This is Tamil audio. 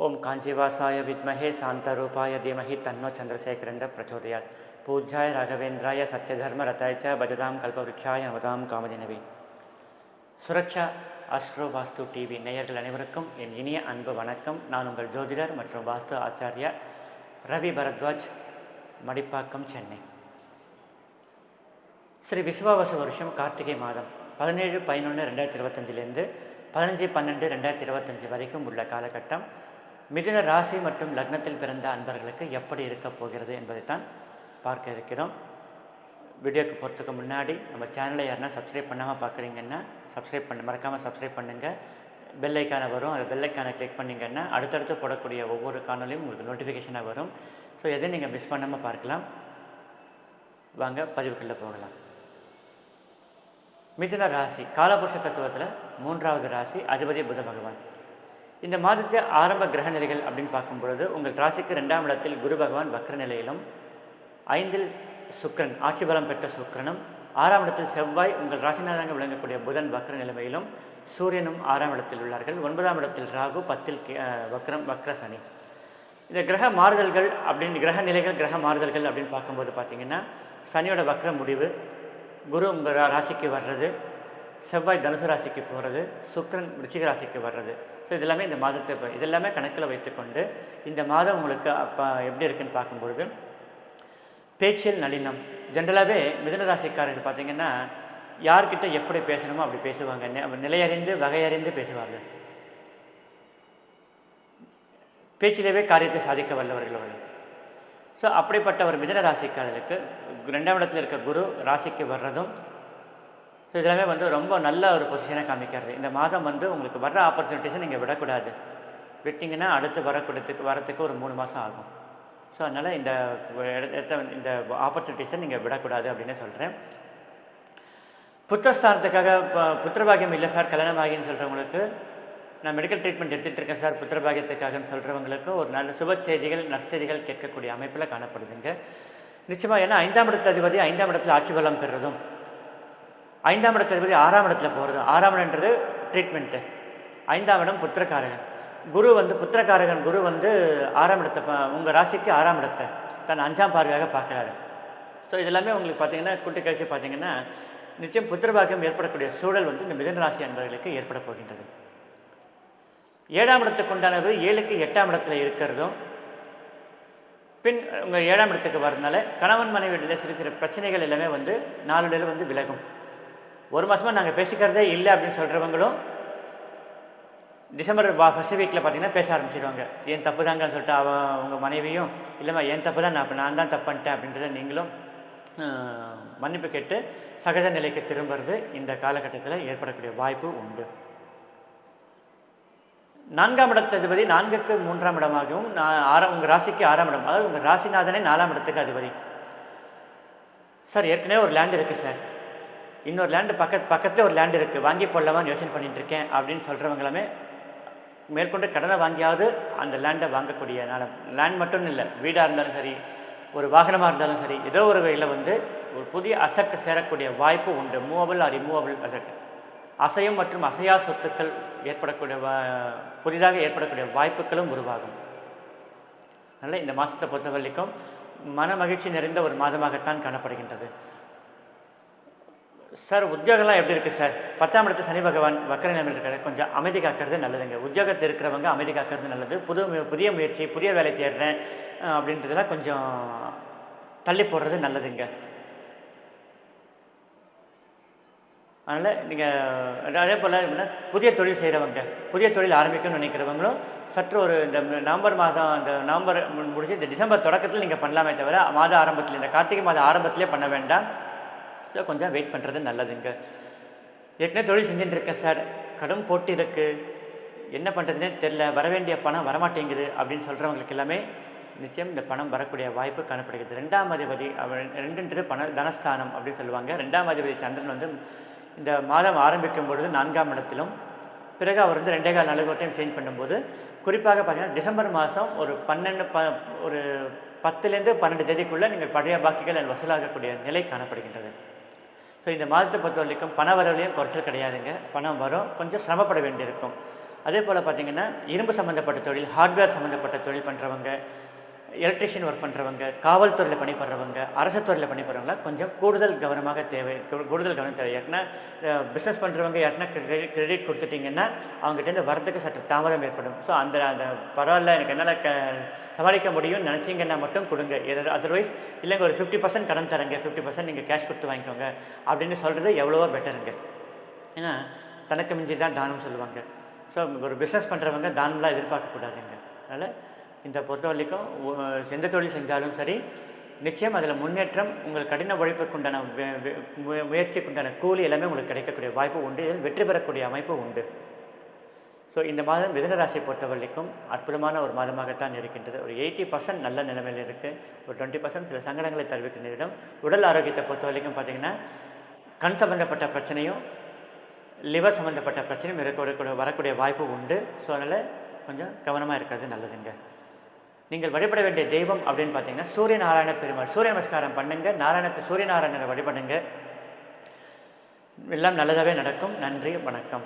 ஓம் காஞ்சிவாசாய வித்மஹே சாந்தரூபாய தீமஹி தன்னோ சந்திரசேகரண்ட பிரச்சோதயாத். பூஜ்யாய ராகவேந்திராய சத்யதர்ம ரதாய ச பஜதாம் கல்பவிருட்சாய நவதாம் காமதினவி. சுரக்ஷா அஸ்ட்ரோ வாஸ்து டிவி நேயர்கள் அனைவருக்கும் என் இனிய அன்பு வணக்கம். நான் உங்கள் ஜோதிடர் மற்றும் வாஸ்து ஆச்சாரியா ரவி பரத்வாஜ் மடிப்பாக்கம் சென்னை. ஸ்ரீ விஸ்வாவச வருஷம் கார்த்திகை மாதம் பதினேழு பதினொன்று ரெண்டாயிரத்தி இருபத்தஞ்சிலேருந்து பதினஞ்சு பன்னெண்டு ரெண்டாயிரத்தி இருபத்தஞ்சி வரைக்கும் உள்ள காலகட்டம். மிதுன ராசி மற்றும் லக்னத்தில் பிறந்த அன்பர்களுக்கு எப்படி இருக்க போகிறது என்பதைத்தான் பார்க்க இருக்கிறோம். வீடியோக்கு போகிறதுக்கு முன்னாடி நம்ம சேனலை யாருன்னா சப்ஸ்கிரைப் பண்ணாமல் பார்க்குறீங்கன்னா சப்ஸ்கிரைப் பண்ண மறக்காமல் சப்ஸ்கிரைப் பண்ணுங்கள் பெல்லைக்கான வரும். அந்த பெல்லைக்கான கிளிக் பண்ணிங்கன்னா அடுத்தடுத்து போடக்கூடிய ஒவ்வொரு காணொலியும் உங்களுக்கு நோட்டிஃபிகேஷனாக வரும். ஸோ எதையும் நீங்கள் மிஸ் பண்ணாமல் பார்க்கலாம்? வாங்க பதிவுக்குள்ளே போகலாம். மிதுன ராசி காலபுருஷ தத்துவத்தில் மூன்றாவது ராசி அதிபதி புத பகவான். இந்த மாதத்தை ஆரம்ப கிரக நிலைகள் அப்படின்னு பார்க்கும் பொழுது உங்கள் ராசிக்கு ரெண்டாம் இடத்தில் குரு பகவான் வக்ர நிலையிலும் ஐந்தில் சுக்கரன் ஆட்சி பலம் பெற்ற சுக்கரனும் ஆறாம் இடத்தில் செவ்வாய் உங்கள் ராசிநாதனாக விளங்கக்கூடிய புதன் வக்ர நிலைமையிலும் சூரியனும் ஆறாம் இடத்தில் உள்ளார்கள். ஒன்பதாம் இடத்தில் ராகு பத்தில் வக்ரம் வக்ர சனி. இந்த கிரக மாறுதல்கள் அப்படின்னு கிரக நிலைகள் கிரக மாறுதல்கள் அப்படின்னு பார்க்கும்போது பார்த்தீங்கன்னா சனியோட வக்ர முடிவு குரு உங்கள் ரா- ராசிக்கு வர்றது செவ்வாய் தனுசு ராசிக்கு போகிறது சுக்கரன் விருச்சிக ராசிக்கு வர்றது. ஸோ இதெல்லாமே இந்த மாதத்தை இப்போ இதெல்லாமே கணக்கில் வைத்துக்கொண்டு இந்த மாதம் உங்களுக்கு அப்போ எப்படி இருக்குன்னு பார்க்கும்பொழுது பேச்சில் நளினம். ஜென்ரலாகவே மிதுன ராசிக்காரர்கள் பார்த்தீங்கன்னா யார்கிட்ட எப்படி பேசணுமோ அப்படி பேசுவாங்க. நிலையறிந்து வகையறிந்து பேசுவார்கள் பேச்சிலேயே காரியத்தை சாதிக்க வல்லவர்கள் அவர்கள். ஸோ அப்படிப்பட்ட ஒரு மிதன ராசிக்காரர்களுக்கு ரெண்டாம் இடத்துல இருக்க குரு ராசிக்கு வர்றதும் இதெல்லாமே வந்து ரொம்ப நல்ல ஒரு பொசிஷனை காமிக்கிறது. இந்த மாதம் வந்து உங்களுக்கு வர்ற ஆப்பர்ச்சுனிட்டிஸை நீங்கள் விடக்கூடாது. விட்டிங்கன்னா அடுத்து வரக்கூடத்துக்கு வரத்துக்கு ஒரு மூணு மாதம் ஆகும். ஸோ அதனால் இந்த இடத்த இந்த ஆப்பர்ச்சுனிட்டிஸை நீங்கள் விடக்கூடாது அப்படின்னு சொல்கிறேன் புத்திரஸ்தானத்துக்காக புத்திரபாகியம் இல்லை சார் கல்யாணம் ஆகின்னு சொல்கிறவங்களுக்கு நான் மெடிக்கல் ட்ரீட்மெண்ட் எடுத்துகிட்டு இருக்கேன் சார் புத்திரபாகியத்துக்காகன்னு சொல்கிறவங்களுக்கு ஒரு நல்ல சுப செய்திகள் நற்செய்திகள் கேட்கக்கூடிய அமைப்பில் காணப்படுதுங்க. நிச்சயமாக ஏன்னா ஐந்தாம் இடத்து அதிபதி ஐந்தாம் இடத்துல ஆட்சி பலம் பெறுறதும். ஐந்தாம் இடத்து போய் ஆறாம் இடத்துல போகிறதும் ஆறாம் இடம்ன்றது ட்ரீட்மெண்ட்டு ஐந்தாம் இடம் புத்திரக்காரகன். குரு வந்து புத்திரக்காரகன் குரு வந்து ஆறாம் இடத்தை உங்கள் ராசிக்கு ஆறாம் இடத்தை தன் அஞ்சாம் பார்வையாக பார்க்குறாரு. ஸோ இதெல்லாமே உங்களுக்கு பார்த்தீங்கன்னா குட்டி கழிச்சு பார்த்தீங்கன்னா நிச்சயம் புத்திரபாக்கியம் ஏற்படக்கூடிய சூழல் வந்து இந்த மிதன ராசி அன்பர்களுக்கு ஏற்பட போகின்றது. ஏழாம் இடத்துக்கு உண்டானது ஏழுக்கு எட்டாம் இடத்துல இருக்கிறதும் பின் உங்கள் ஏழாம் இடத்துக்கு வரதுனால கணவன் மனைவியிடையே சிறு சிறு பிரச்சனைகள் எல்லாமே வந்து நாளடைவில் வந்து விலகும். ஒரு மாதமாக நாங்கள் பேசிக்கிறதே இல்லை அப்படின்னு சொல்கிறவங்களும் டிசம்பர் ஃபஸ்ட் வீக்கில் பார்த்தீங்கன்னா பேச ஆரம்பிச்சிடுவாங்க ஏன் தப்பு தாங்கன்னு சொல்லிட்டு அவன் உங்கள் மனைவியும் இல்லைம்மா என் தப்பு தான் நான் அப்ப நான் தான் தப்புன்ட்டேன் அப்படின்றத நீங்களும் மன்னிப்பு கேட்டு சகஜ நிலைக்கு திரும்புறது இந்த காலகட்டத்தில் ஏற்படக்கூடிய வாய்ப்பு உண்டு. நான்காம் இடத்து அதிபதி நான்குக்கு மூன்றாம் இடமாகவும் நான் ஆறாம் உங்கள் ராசிக்கு ஆறாம் இடம். அதாவது உங்கள் ராசிநாதனே நாலாம் இடத்துக்கு அதிபதி. சார் ஏற்கனவே ஒரு லேண்ட் இருக்குது சார். இன்னொரு லேண்டு பக்கத்து பக்கத்தில் ஒரு லேண்ட் இருக்குது வாங்கி போடலாமான்னு யோசனை பண்ணிட்டுருக்கேன் அப்படின்னு சொல்கிறவங்களுமே மேற்கொண்டு கடனை வாங்கியாவது அந்த லேண்டை வாங்கக்கூடிய நாள லேண்ட் மட்டும் இல்லை வீடாக இருந்தாலும் சரி ஒரு வாகனமாக இருந்தாலும் சரி ஏதோ ஒரு வகையில் வந்து ஒரு புதிய அசட் சேரக்கூடிய வாய்ப்பு உண்டு. மூவபிள் ஆர் இம்மூவபிள் அசட் அசையும் மற்றும் அசையா சொத்துக்கள் ஏற்படக்கூடிய புதிதாக ஏற்படக்கூடிய வாய்ப்புகளும் உருவாகும். அதனால் இந்த மாதத்தை பொறுத்த வரைக்கும் மன மகிழ்ச்சி நிறைந்த ஒரு மாதமாகத்தான் காணப்படுகின்றது. சார் உத்தியோகம்லாம் எப்படி இருக்குது சார்? பத்தாம் இடத்து சனி பகவான் வக்கர நிலைமையில் இருக்கிற கொஞ்சம் அமைதி காக்கிறது நல்லதுங்க. உத்தியோகத்தில் இருக்கிறவங்க அமைதி காக்கிறது நல்லது. புது புதிய முயற்சி புதிய வேலை தேடுறேன் அப்படின்றதெல்லாம் கொஞ்சம் தள்ளி போடுறது நல்லதுங்க. அதனால் நீங்கள் அதே போல் என்ன புதிய தொழில் செய்கிறவங்க புதிய தொழில் ஆரம்பிக்கணும்னு நினைக்கிறவங்களும் சற்று ஒரு இந்த நவம்பர் மாதம் இந்த நவம்பர் மு- முடிஞ்சு இந்த டிசம்பர் தொடக்கத்தில் நீங்கள் பண்ணலாமே தவிர மாத ஆரம்பத்தில் இந்த கார்த்திகை மாத ஆரம்பத்திலே பண்ண வேண்டாம். ஸோ கொஞ்சம் வெயிட் பண்ணுறது நல்லதுங்க. ஏற்கனவே தொழில் செஞ்சுட்டு இருக்கேன் சார். கடும் போட்டி இருக்குது என்ன பண்ணுறதுனே தெரில வர வேண்டிய பணம் வரமாட்டேங்குது அப்படின்னு சொல்கிறவங்களுக்கு எல்லாமே நிச்சயம் இந்த பணம் வரக்கூடிய வாய்ப்பு காணப்படுகிறது. ரெண்டாம் அதிபதி ரெண்டுன்றது பண தனஸ்தானம் அப்படின்னு சொல்லுவாங்க. ரெண்டாம் அதிபதி சந்திரன் வந்து இந்த மாதம் ஆரம்பிக்கும் பொழுது நான்காம் இடத்திலும் பிறகு அவர் வந்து ரெண்டே கால் நாளுக்கு டைம் சேஞ்ச் பண்ணும்போது குறிப்பாக பார்த்தீங்கன்னா டிசம்பர் மாதம் ஒரு பன்னெண்டு ப ஒரு பத்துலேருந்து பன்னெண்டு தேதிக்குள்ளே நீங்கள் பழைய பாக்கிகள் வசூலாகக்கூடிய நிலை காணப்படுகின்றது. ஸோ இந்த மாதத்தை பொறுத்த வரைக்கும் பண வரவுலையும் குறைச்சல் கிடையாதுங்க. பணம் வரும். கொஞ்சம் சிரமப்பட வேண்டியிருக்கும். அதே போல் பார்த்தீங்கன்னா இரும்பு சம்மந்தப்பட்ட தொழில் ஹார்ட்வேர் சம்மந்தப்பட்ட தொழில் பண்ணுறவங்க எலக்ட்ரிஷியன் ஒர்க் பண்ணுறவங்க காவல்துறையில் பணிபுறவங்க அரசு துறையில் பணிபுறவங்க கொஞ்சம் கூடுதல் கவனமாக தேவை கூடுதல் கவனம் தேவை. ஏன்னா பிஸ்னஸ் பண்ணுறவங்க யாருன்னா கிரெடிட் கிரெடிட் கொடுத்துட்டிங்கன்னா அவங்ககிட்டேருந்து வரத்துக்கு சற்று தாமதம் ஏற்படும். ஸோ அந்த அந்த பரவாயில்ல எனக்கு என்னால் க சமாளிக்க முடியும்னு நினச்சிங்கன்னா மட்டும் கொடுங்க. அதர்வைஸ் இல்லைங்க ஒரு ஃபிஃப்டி பர்சன்ட் கடன் தரங்க. ஃபிஃப்டி பர்சன்ட் நீங்கள் கேஷ் கொடுத்து வாங்கிக்கோங்க. அப்படின்னு சொல்கிறது எவ்வளவோ பெட்டருங்க ஏன்னா தனக்கு மிஞ்சி தான் தானம் சொல்லுவாங்க. ஸோ ஒரு பிஸ்னஸ் பண்ணுறவங்க தானம்லாம் எதிர்பார்க்கக்கூடாதுங்க. அதனால் இந்த பொறுத்த வரைக்கும் எந்த தொழில் செஞ்சாலும் சரி நிச்சயம் அதில் முன்னேற்றம் உங்கள் கடின உழைப்புக்குண்டான மு- முயற்சிக்குண்டான கூலி எல்லாமே உங்களுக்கு கிடைக்கக்கூடிய வாய்ப்பு உண்டு. இதில் வெற்றி பெறக்கூடிய அமைப்பு உண்டு. ஸோ இந்த மாதம் மிதுன ராசியை பொறுத்த வரைக்கும் அற்புதமான ஒரு மாதமாகத்தான் இருக்கின்றது. ஒரு எயிட்டி பர்சன்ட் நல்ல நிலைமையில் இருக்குது ஒரு டுவெண்ட்டி பர்சன்ட் சில சங்கடங்களை தெரிவிக்கின்ற இடம் உடல் ஆரோக்கியத்தை பொறுத்த வரைக்கும் பார்த்தீங்கன்னா கண் சம்மந்தப்பட்ட பிரச்சனையும் லிவர் சம்மந்தப்பட்ட பிரச்சனையும் இருக்கக்கூடிய வரக்கூடிய வாய்ப்பு உண்டு. ஸோ அதனால் கொஞ்சம் கவனமாக இருக்கிறது நல்லதுங்க. நீங்கள் வழிபட வேண்டிய தெய்வம் அப்படின்னு பார்த்தீங்கன்னா சூரிய நாராயண பெருமாள். சூரிய நமஸ்காரம் பண்ணுங்க. நாராயண சூரிய நாராயணரை வழிபடுங்க. எல்லாம் நல்லதாகவே நடக்கும். நன்றி வணக்கம்.